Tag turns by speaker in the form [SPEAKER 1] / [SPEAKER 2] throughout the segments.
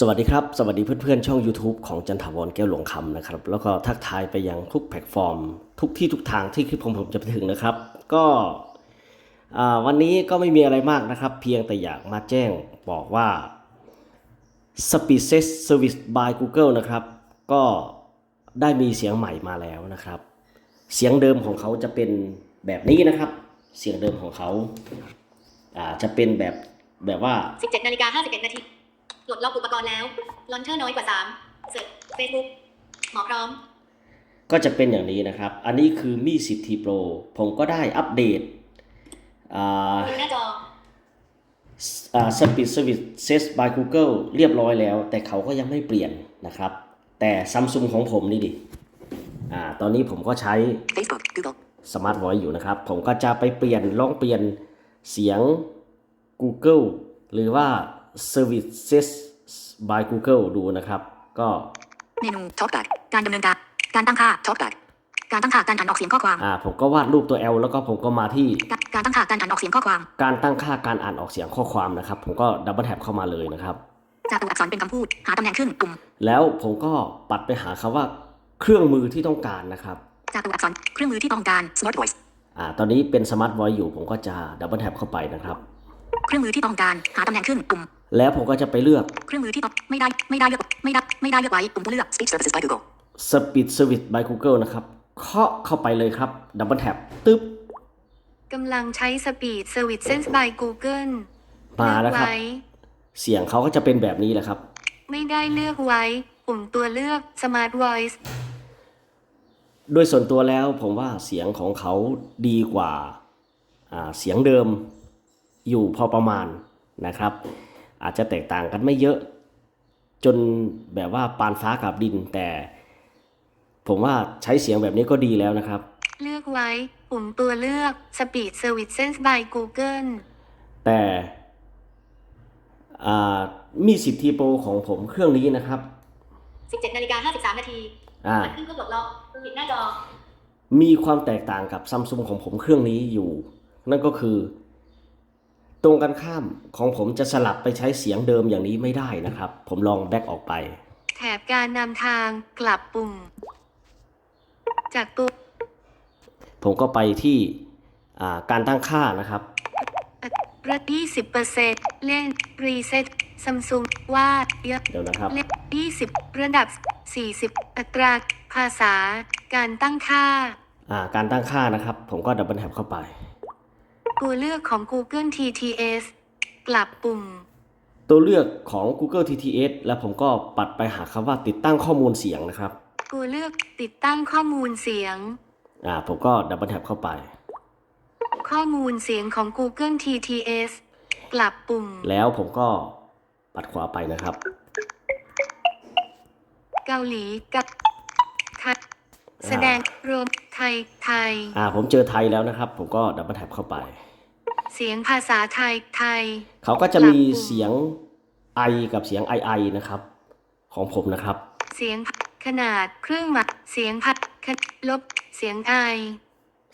[SPEAKER 1] สวัสดีครับ สวัสดีเพื่อนๆ ช่อง YouTube ของจันทาวรแก้วหลวงคำนะครับ แล้วก็ทักทายไปยังทุกแพลตฟอร์ม ทุกที่ทุกทางที่คลิปของผมจะไปถึงนะครับ ก็วันนี้ก็ไม่มีอะไรมากนะครับ เพียงแต่อยากมาแจ้งบอกว่า Species Service by Google นะครับ ก็ได้มีเสียงใหม่มาแล้วนะครับ เสียงเดิมของเขาจะเป็นแบบนี้นะครับ เสียงเดิมของเขาอ่าจะเป็นแบบแบบว่า
[SPEAKER 2] 17นาฬิกา51นาที ปลดล็อกอุปกรณ์แล้วลอนเทอร์น้อยกว่า3เสิร์ชเฟซบุ๊กหมอพร้อม
[SPEAKER 1] ก็จะเป็นอย่างนี้นะครับ อันนี้คือมี 10T Pro ผมก็ได้อัปเดตอ่า
[SPEAKER 2] ดูหน้าจอ
[SPEAKER 1] อ่า Speed Service Set by Google เรียบร้อยแล้ว แต่เขาก็ยังไม่เปลี่ยนนะครับ แต่ซัมซุงของผมนี่ดิอ่าตอนนี้ผมก็ใช้
[SPEAKER 3] Facebook, Google,
[SPEAKER 1] Smart Voice อยู่นะครับ ผมก็จะไปเปลี่ยนลองเปลี่ยนเสียง Google หรือว่า Services by Google ดูนะครับ ก็
[SPEAKER 3] เมนู Talkback การดำเนินการการตั้งค่า Talkback การตั้งค่าการอ่านออกเสียงข้อความ
[SPEAKER 1] อ่าผมก็วาดรูปตัว L แล้วก็ผมก็มาที่
[SPEAKER 3] การการตั้งค่าการอ่านออกเสียงข้อความ
[SPEAKER 1] การตั้งค่าการอ่านออกเสียงข้อความนะครับ ผมก็ดับเบิลแท็บเข้ามาเลยนะครับ
[SPEAKER 3] จากตัวอักษรเป็นคำพูด หาตำแหน่งขึ้นปุ่ม
[SPEAKER 1] แล้วผมก็ปัดไปหาคำว่าเครื่องมือที่ต้องการนะครับ
[SPEAKER 3] จากตัวอักษรเครื่องมือที่ต้องการ Smart Voice
[SPEAKER 1] อ่า ตอนนี้เป็นสมาร์ท Voice อยู่ ผมก็จะดับเบิลแท็บเข้าไปนะครับ
[SPEAKER 3] เครื่องมือที่ต้องการ หาตำแหน่งขึ้นปุ่ม
[SPEAKER 1] แล้วผมก็จะไปเลือก
[SPEAKER 3] เครื่องมือที่ต้องไม่ได้ไม่ได้เลือกไม่ได้ไม่ได้เลือกไว้ปุ่มผู้เลือก Speech Services by Google
[SPEAKER 1] Speed Service by Google นะครับเคาะเข้าไปเลยครับดับเบิลแท็บตึ๊บ
[SPEAKER 2] กำลังใช้ Speed Service Sense by Google
[SPEAKER 1] มาแล้วครับ
[SPEAKER 2] เอกไเสี
[SPEAKER 1] ยงเขาก็จะเป็นแบบนี้แหละครับ
[SPEAKER 2] ไม่ได้เลือกไว้ปุ่มตัวเลือก Smart Voice
[SPEAKER 1] โดยส่วนตัวแล้วผมว่าเสียงของเขาดีกว่าอ่าเสียงเดิมอยู่พอประมาณนะครับ อาจจะแตกต่างกันไม่เยอะ จนแบบว่าปานฟ้ากับดินแต่ ผมว่าใช้เสียงแบบนี้ก็ดีแล้วนะครับ
[SPEAKER 2] เลือกไว้ ปุ่มตัวเลือก Speed Service Sense by Google
[SPEAKER 1] แต่อ่ามีสิทธิโปรของผมเครื่องนี้นะครับ
[SPEAKER 2] 17นาฬิกา53 นาที
[SPEAKER 1] อ่า
[SPEAKER 2] ขึ้นเพื่อปลดล็อกปิดหน้าจอ
[SPEAKER 1] มีความแตกต่างกับซัมซุงของผมเครื่องนี้อยู่ นั่นก็คือ ตรงกันข้ามของผมจะสลับไปใช้เสียงเดิมอย่างนี้ไม่ได้นะครับ ผมลองแบ็กออกไป
[SPEAKER 2] แถบการนำทางกลับปุ่ม จากตัว
[SPEAKER 1] ผมก็ไปที่อ่าการตั้งค่านะครับ
[SPEAKER 2] ระ20%เล่นรีเซ็ตซัมซุงวาดเยอะ
[SPEAKER 1] เดี๋ยวนะครับ
[SPEAKER 2] เล่น20ระดับ40อัตราภาษา การตั้งค่า
[SPEAKER 1] อ่า การตั้งค่านะครับ ผมก็ดับเบิลแท็บเข้าไป
[SPEAKER 2] ตัวเลือกของ Google TTS กลับปุ่ม
[SPEAKER 1] ตัวเลือกของ Google TTS แล้วผมก็ปัดไปหาคำว่าติดตั้งข้อมูลเสียงนะครับ
[SPEAKER 2] ตัวเลือกติดตั้งข้อมูลเสียง
[SPEAKER 1] อ่า ผมก็ดับเบิลแท็บเข้าไป
[SPEAKER 2] ข้อมูลเสียงของ Google TTS กลับปุ่ม
[SPEAKER 1] แล้วผมก็ปัดขวาไปนะครับ
[SPEAKER 2] เกาหลีกับไทยแสดงรวมไทยไทย
[SPEAKER 1] อ่า ผมเจอไทยแล้วนะครับ ผมก็ดับเบิลแท็บเข้าไป
[SPEAKER 2] เสียงภาษาไทยไทย
[SPEAKER 1] เขาก็จะมี
[SPEAKER 2] หลับปุ่ม
[SPEAKER 1] เสียงไอกับเสียงไอไอนะครับ ของผมนะครับ
[SPEAKER 2] เสียงขนาดเครื่องหมายเสียงพัดขลบเสียงไอ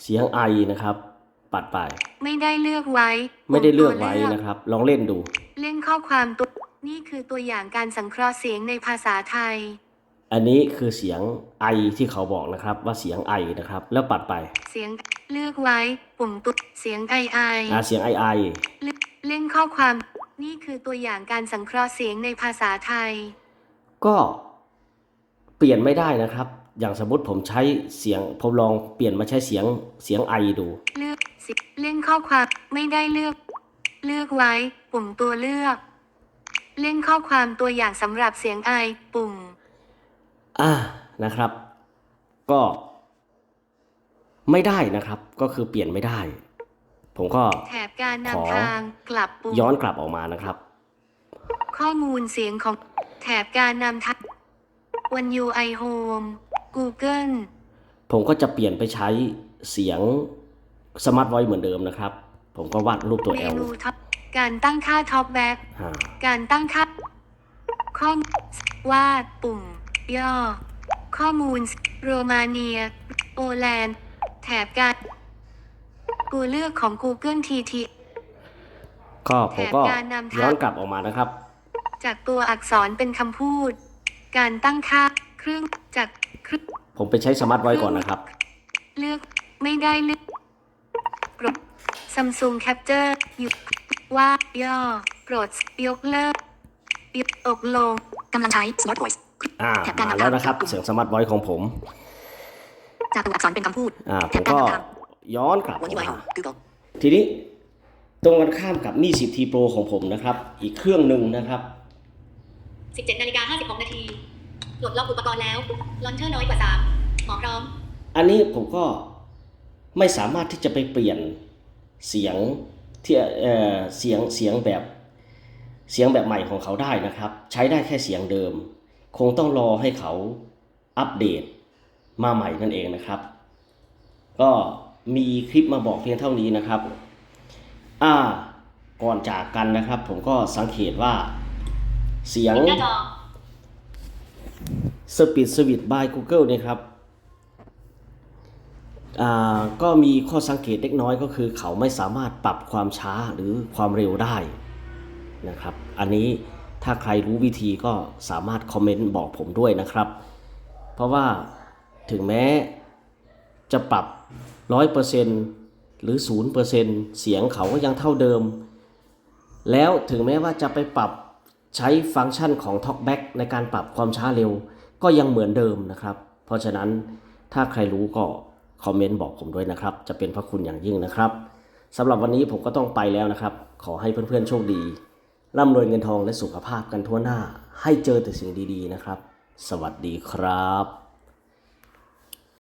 [SPEAKER 1] เสียงไอนะครับ ปัดไป
[SPEAKER 2] ไม่ได้เลือกไว้
[SPEAKER 1] ไม่ได้เลือกไว้
[SPEAKER 2] ตัว
[SPEAKER 1] นะครับ ลองเล่นดู
[SPEAKER 2] เล่นข้อความตัวนี่คือตัวอย่างการสังเคราะห์เสียงในภาษาไทย
[SPEAKER 1] อันนี้คือเสียงไอที่เขาบอกนะครับ ว่าเสียงไอนะครับ แล้วปัดไป
[SPEAKER 2] เสียง เลือกไว้ ปุ่มตุ๊เสียงไอไอ
[SPEAKER 1] อ่าเสียงไอไอ
[SPEAKER 2] เลือกเล่นข้อความ นี่คือตัวอย่างการสังเคราะห์เสียงในภาษาไทย
[SPEAKER 1] ก็เปลี่ยนไม่ได้นะครับ อย่างสมมติผมใช้เสียงผมลองเปลี่ยนมาใช้เสียงเสียงไอดู
[SPEAKER 2] เลือกสิเล่นข้อความไม่ได้เลือก เลือกไว้ ปุ่มตัวเลือก เล่นข้อความตัวอย่างสำหรับเสียงไอปุ่ม
[SPEAKER 1] อ่านะครับ ก็ ไม่ได้นะครับ ก็คือเปลี่ยนไม่ได้ ผมก็
[SPEAKER 2] แถบการ
[SPEAKER 1] ขอ
[SPEAKER 2] นำทางกลับปุ่ม
[SPEAKER 1] ย้อนกลับออกมานะครับ
[SPEAKER 2] ข้อมูลเสียงของแถบการนำทางวัน UI Home Google
[SPEAKER 1] ผมก็จะเปลี่ยนไปใช้เสียงสมาร์ทไว e เหมือนเดิมนะครับ ผมก็วาดรูปตัว
[SPEAKER 2] เม
[SPEAKER 1] L
[SPEAKER 2] นูท็อปการตั้งค่าท็อปแบ็ก
[SPEAKER 1] อ่า
[SPEAKER 2] การตั้งค่าข้อมูลวาดปุ่ม ย่อ ข้อมูล โรมาเนียโอแลนด์ แถบการตัวเลือกของ Google TT
[SPEAKER 1] ก็ผมก็
[SPEAKER 2] แถบการนำทาง
[SPEAKER 1] ย้อนกลับออกมานะครับ
[SPEAKER 2] จากตัวอักษรเป็นคำพูด การตั้งค่าเครื่องจากเครื่อง
[SPEAKER 1] ผมไปใช้สมาร์ทไว้ก่อนนะครับ
[SPEAKER 2] เลือกไม่ได้เลือกกด Samsung Capture หยุดว่าย่อโปรดยกเลิกยกอกลง
[SPEAKER 3] กำลังใช้ Smart Voice
[SPEAKER 1] อ่า
[SPEAKER 3] แถบการ
[SPEAKER 1] มา
[SPEAKER 3] นำ
[SPEAKER 1] แล้ว
[SPEAKER 3] ทาง
[SPEAKER 1] นะครับ เสียงสมาร์ทไว้ของผม
[SPEAKER 3] จากตัวอักษรเป็นคำพูด
[SPEAKER 1] อ่าผ
[SPEAKER 3] แถ
[SPEAKER 1] ม
[SPEAKER 3] บการ
[SPEAKER 1] ก็
[SPEAKER 3] นำทาง
[SPEAKER 1] ย้อนกลับ
[SPEAKER 3] วันนี้ไว้
[SPEAKER 1] มา
[SPEAKER 3] Google
[SPEAKER 1] ทีนี้ตรงกันข้ามกับมี 10T Pro ของผมนะครับ อีกเครื่องหนึ่งนะครับ
[SPEAKER 4] 17นาฬิกา56นาทีปลดล็อกอุปกรณ์แล้วลอนเชอร์น้อยกว่า3หมอพร้อม
[SPEAKER 1] อันนี้ผมก็ไม่สามารถที่จะไปเปลี่ยนเสียงที่เอ่อเสียงเสียงแบบเสียงแบบใหม่ของเขาได้นะครับ ใช้ได้แค่เสียงเดิม คงต้องรอให้เขาอัปเดต มาใหม่นั่นเองนะครับ ก็มีคลิปมาบอกเพียงเท่านี้นะครับ อ่า ก่อนจากกันนะครับ ผมก็สังเกตว่า เสียง
[SPEAKER 4] หน้าจอ
[SPEAKER 1] Speed Switch by Google เนี่ยครับ อ่า ก็มีข้อสังเกตเล็กน้อยก็คือ เขาไม่สามารถปรับความช้าหรือความเร็วได้นะครับ อันนี้ถ้าใครรู้วิธีก็สามารถคอมเมนต์บอกผมด้วยนะครับ เพราะว่า ถึงแม้จะปรับ100%หรือ0%เสียงเขาก็ยังเท่าเดิม แล้วถึงแม้ว่าจะไปปรับใช้ฟังก์ชันของ TalkBack ในการปรับความช้าเร็ว ก็ยังเหมือนเดิมนะครับ เพราะฉะนั้นถ้าใครรู้ก็คอมเมนต์บอกผมด้วยนะครับ จะเป็นพระคุณอย่างยิ่งนะครับสำหรับวันนี้ผมก็ต้องไปแล้วนะครับ ขอให้เพื่อนๆโชคดี ร่ำรวยเงินทองและสุขภาพกันทั่วหน้า ให้เจอแต่สิ่งดีๆนะครับ สวัสดีครับ